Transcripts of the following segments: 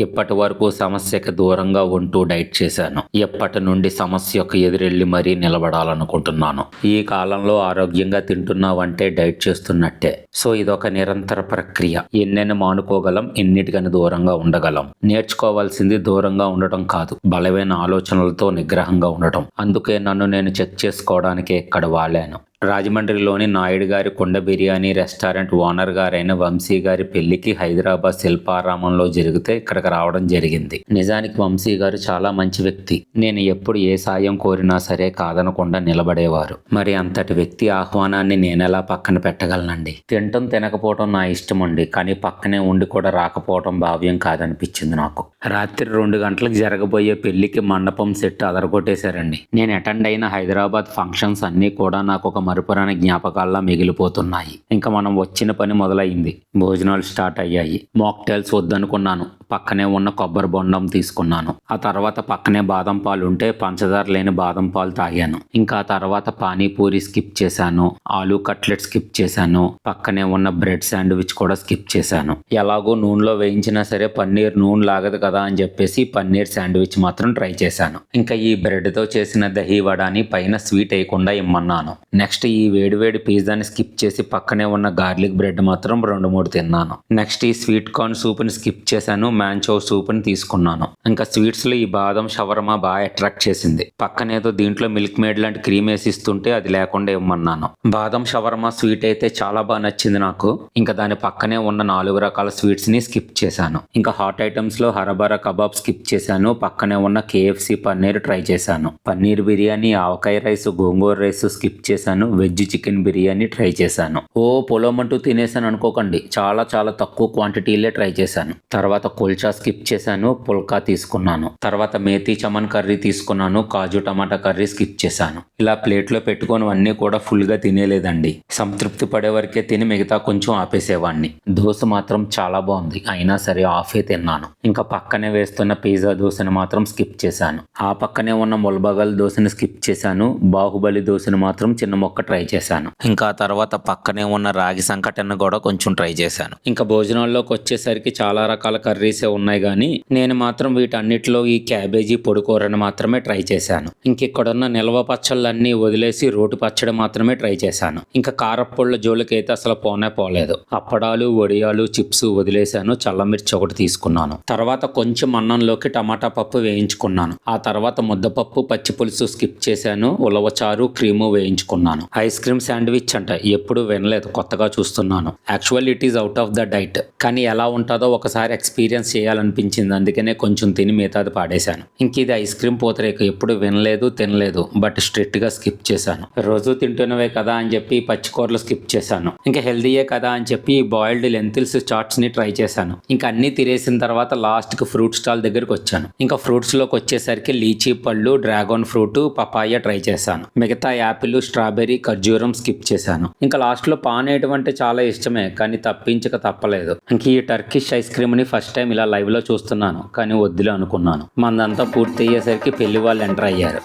ఇప్పటి వరకు సమస్యకి దూరంగా ఉంటూ డైట్ చేశాను? ఎప్పటి నుండి సమస్యకు ఎదురెళ్ళి మరీ నిలబడాలనుకుంటున్నాను? ఈ కాలంలో ఆరోగ్యంగా తింటున్నావంటే డైట్ చేస్తున్నట్టే. సో ఇదొక నిరంతర ప్రక్రియ. ఎన్నెన్ని మానుకోగలం ఎన్నిటికని దూరంగా ఉండగలం. నేర్చుకోవాల్సింది దూరంగా ఉండటం కాదు బలమైన ఆలోచనలతో నిగ్రహంగా ఉండటం. అందుకే నన్ను నేను చెక్ చేసుకోవడానికి ఇక్కడ వాలాను రాజమండ్రిలోని నాయుడు గారి కుండ బిర్యానీ రెస్టారెంట్ ఓనర్ గారైన వంశీ గారి పెళ్ళికి హైదరాబాద్ శిల్పారామంలో జరిగితే ఇక్కడికి రావడం జరిగింది. నిజానికి వంశీ గారు చాలా మంచి వ్యక్తి. నేను ఎప్పుడు ఏ సాయం కోరినా సరే కాదనకుండా నిలబడేవారు. మరి అంతటి వ్యక్తి ఆహ్వానాన్ని నేనెలా పక్కన పెట్టగలనండి? తినటం తినకపోవడం నా ఇష్టం అండి కానీ పక్కనే ఉండి కూడా రాకపోవడం భావ్యం కాదనిపించింది నాకు. రాత్రి రెండు గంటలకు జరగబోయే పెళ్ళికి మండపం సెట్ అదరగొట్టేశారండి. నేను అటెండ్ అయిన హైదరాబాద్ ఫంక్షన్స్ అన్నీ కూడా నాకు ఒక మరుపురాని జ్ఞాపకాల్లా మిగిలిపోతున్నాయి. ఇంకా మనం వచ్చిన పని మొదలైంది. భోజనాలు స్టార్ట్ అయ్యాయి. మాక్టైల్స్ వద్దనుకున్నాను. పక్కనే ఉన్న కొబ్బరి బొండం తీసుకున్నాను. ఆ తర్వాత పక్కనే బాదం పాలు ఉంటే పంచదార లేని బాదం పాలు తాగాను. ఇంకా ఆ తర్వాత పానీపూరి స్కిప్ చేశాను. ఆలూ కట్లెట్ స్కిప్ చేశాను. పక్కనే ఉన్న బ్రెడ్ శాండ్విచ్ కూడా స్కిప్ చేశాను. ఎలాగో నూనెలో వేయించినా సరే పన్నీర్ నూనె లాగదు కదా అని చెప్పేసి పన్నీర్ శాండ్విచ్ మాత్రం ట్రై చేశాను. ఇంకా ఈ బ్రెడ్తో చేసిన దహీ వడాని పైన స్వీట్ వేయకుండా ఇమ్మన్నాను. నెక్స్ట్ ఈ వేడివేడి పిజ్జాని స్కిప్ చేసి పక్కనే ఉన్న గార్లిక్ బ్రెడ్ మాత్రం రెండు మూడు తిన్నాను. నెక్స్ట్ ఈ స్వీట్ కార్న్ సూప్ని స్కిప్ చేశాను. మ్యాంచో సూప్ని తీసుకున్నాను. ఇంకా స్వీట్స్లో ఈ బాదం షవర్మా బాగా అట్రాక్ట్ చేసింది. పక్కనేదో దీంట్లో మిల్క్ మేడ్ లాంటి క్రీమ్ వేసి ఇస్తుంటే అది లేకుండా ఇవ్వమన్నాను. బాదం షవర్మా స్వీట్ అయితే చాలా బాగా నచ్చింది నాకు. ఇంకా దాని పక్కనే ఉన్న నాలుగు రకాల స్వీట్స్ని స్కిప్ చేశాను. ఇంకా హాట్ ఐటమ్స్లో హరబరా కబాబ్ స్కిప్ చేశాను. పక్కనే ఉన్న కేఎఫ్సి పన్నీర్ ట్రై చేశాను. Paneer biryani avakaya rice gongura rice skip చేశాను. వెజ్ చికెన్ బిర్యానీ ట్రై చేశాను. ఓ పొలమంటూ తినేసాను అనుకోకండి. చాలా చాలా తక్కువ క్వాంటిటీలే ట్రై చేశాను. తర్వాత కుల్చా స్కిప్ చేశాను పుల్కా తీసుకున్నాను. తర్వాత మేతి చమన్ కర్రీ తీసుకున్నాను కాజు టమాటా కర్రీ స్కిప్ చేశాను. ఇలా ప్లేట్లో పెట్టుకొని అన్నీ కూడా ఫుల్గా తినేలేదండి. సంతృప్తి పడే వరకే తిని మిగతా కొంచెం ఆపేసేవాడిని దోశ మాత్రం చాలా బాగుంది. అయినా సరే ఆఫే తిన్నాను. ఇంకా పక్కనే వేస్తున్న పిజ్జా దోశను మాత్రం స్కిప్ చేశాను. ఆ పక్కనే ఉన్న ముల్బగల్ దోశని స్కిప్ చేశాను. బాహుబలి దోశను మాత్రం చిన్న మొక్క ట్రై చేశాను. ఇంకా తర్వాత పక్కనే ఉన్న రాగి సంకటను కూడా కొంచెం ట్రై చేశాను. ఇంకా భోజనాల్లోకి వచ్చేసరికి చాలా రకాల కర్రీస్ ఉన్నాయి కానీ నేను మాత్రం వీటన్నిటిలో ఈ క్యాబేజీ పొడికూరని మాత్రమే ట్రై చేశాను. ఇంక ఇక్కడున్న నిల్వ పచ్చళ్ళన్నీ వదిలేసి రోటి పచ్చడి మాత్రమే ట్రై చేశాను. ఇంకా కారప్పొళ్ళ జోలికైతే అసలు పోనే పోలేదు. అప్పడాలు వడియాలు చిప్స్ వదిలేశాను చల్లమిర్చి ఒకటి తీసుకున్నాను. తర్వాత కొంచెం అన్నంలోకి టమాటా పప్పు వేయించుకున్నాను. ఆ తర్వాత ముద్దపప్పు పచ్చి పులుసు స్కిప్ చేశాను ఉలవచారు క్రీము వేయించుకున్నాను. ఐస్ క్రీమ్ శాండ్విచ్ అంట ఎప్పుడు వినలేదు కొత్తగా చూస్తున్నాను. Actual it is out of the diet. కానీ ఎలా ఉంటుందో ఒకసారి ఎక్స్పీరియన్స్ చేయాలనిపించింది. అందుకనే కొంచెం తిని మిగతాది పాడేశాను. ఇంక ఇది ఐస్ క్రీమ్ పూతరేక ఎప్పుడు వినలేదు తినలేదు. బట్ స్ట్రిక్ట్గా స్కిప్ చేశాను. రోజు తింటున్నవే కదా అని చెప్పి పచ్చికూరలు స్కిప్ చేశాను. ఇంకా హెల్దీయే కదా అని చెప్పి బాయిల్డ్ లెంతిల్స్ చాట్స్ని ట్రై చేశాను. ఇంకా అన్ని తినేసిన తర్వాత లాస్ట్కి ఫ్రూట్ స్టాల్ దగ్గరికి వచ్చాను. ఇంకా ఫ్రూట్స్లోకి వచ్చేసరికి లీచీ పళ్ళు డ్రాగన్ ఫ్రూట్ పపాయ ట్రై చేశాను. మిగతా యాపిల్ స్ట్రాబెర్రీ ఖర్జూరం స్కిప్ చేశాను. ఇంకా లాస్ట్లో పాన్ వేయడం అంటే చాలా ఇష్టమే కానీ తప్పించక తప్పలేదు. ఇంక ఈ టర్కిష్ ఐస్ క్రీమ్ని ఫస్ట్ టైం ఇలా లైవ్లో చూస్తున్నాను కానీ వద్దులే అనుకున్నాను. మందంతా పూర్తి అయ్యేసరికి పెళ్ళి వాళ్ళు ఎంటర్ అయ్యారు.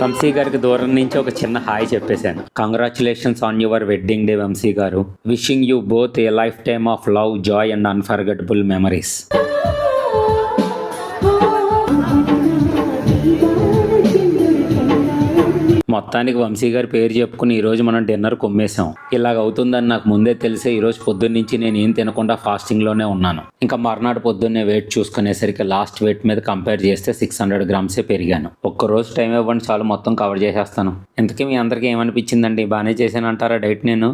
వంశీ గారికి దూరం నుంచి ఒక చిన్న హాయ్ చెప్పేశాను. Congratulations on your wedding day Vamsi garu. Wishing you both a life time of love joy and unforgettable memories మొత్తానికి వంశీ గారి పేరు చెప్పుకుని ఈరోజు మనం డిన్నర్ కొమ్మేశాం. ఇలాగ అవుతుందని నాకు ముందే తెలిసే ఈరోజు పొద్దున్న నుంచి నేను ఏం తినకుండా ఫాస్టింగ్లోనే ఉన్నాను. ఇంకా మర్నాడు పొద్దున్నే వెయిట్ చూసుకునేసరికి లాస్ట్ వెయిట్ మీద కంపేర్ చేస్తే సిక్స్ హండ్రెడ్ గ్రామ్సే పెరిగాను. ఒక్క రోజు టైం ఇవ్వండి చాలు మొత్తం కవర్ చేసేస్తాను. ఇంతకీ మీ అందరికీ ఏమనిపించిందండి? బాగానే చేశానంటారా డైట్ నేను?